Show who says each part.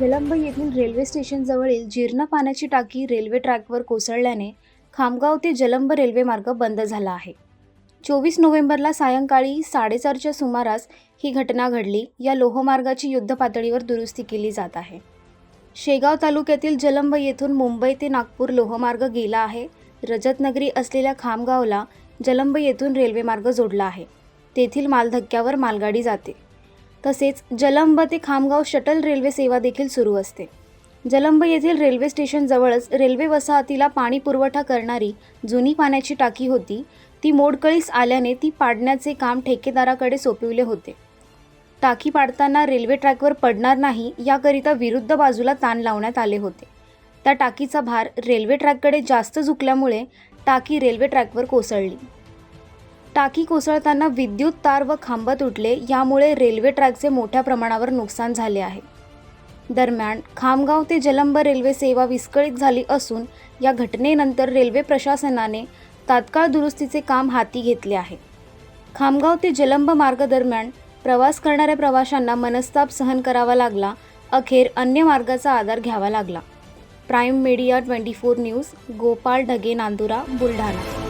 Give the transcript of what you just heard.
Speaker 1: जलंब येथील रेल्वे स्टेशनजवळील जीर्ण पाण्याची टाकी रेल्वे ट्रॅकवर कोसळल्याने खामगाव ते जलंब रेल्वे मार्ग बंद झाला आहे. चोवीस नोव्हेंबरला सायंकाळी साडेचारच्या सुमारास ही घटना घडली. या लोहमार्गाची युद्धपातळीवर दुरुस्ती केली जात आहे. शेगाव तालुक्यातील जलंब येथून मुंबई ते नागपूर लोहमार्ग गेला आहे. रजतनगरी असलेल्या खामगावला जलंब येथून रेल्वेमार्ग जोडला आहे. तेथील मालधक्क्यावर मालगाडी जाते. तसेच जलंब ते खामगाव शटल रेल्वे सेवा देखील सुरू असते. जलंब येथील रेल्वे स्टेशनजवळच रेल्वे वसाहतीला पाणी पुरवठा करणारी जुनी पाण्याची टाकी होती. ती मोडकळीस आल्याने ती पाडण्याचे काम ठेकेदाराकडे सोपविले होते. टाकी पाडताना रेल्वे ट्रॅकवर पडणार नाही याकरिता विरुद्ध बाजूला ताण लावण्यात आले होते. त्या टाकीचा भार रेल्वे ट्रॅककडे जास्त झुकल्यामुळे टाकी रेल्वे ट्रॅकवर कोसळली. टाकी कोसळताना विद्युत तार व खांब तुटले यामुळे रेल्वे ट्रॅकचे मोठ्या प्रमाणावर नुकसान झाले आहे. दरम्यान खामगाव ते जलंब रेल्वे सेवा विस्कळीत झाली असून या घटनेनंतर रेल्वे प्रशासनाने तात्काळ दुरुस्तीचे काम हाती घेतले आहे. खामगाव ते जलंब मार्ग दरम्यान प्रवास करणाऱ्या प्रवाशांना मनस्ताप सहन करावा लागला अखेर अन्य मार्गाचा आधार घ्यावा लागला. Prime media twenty four news Gopal Dhage Nandura Buldhana.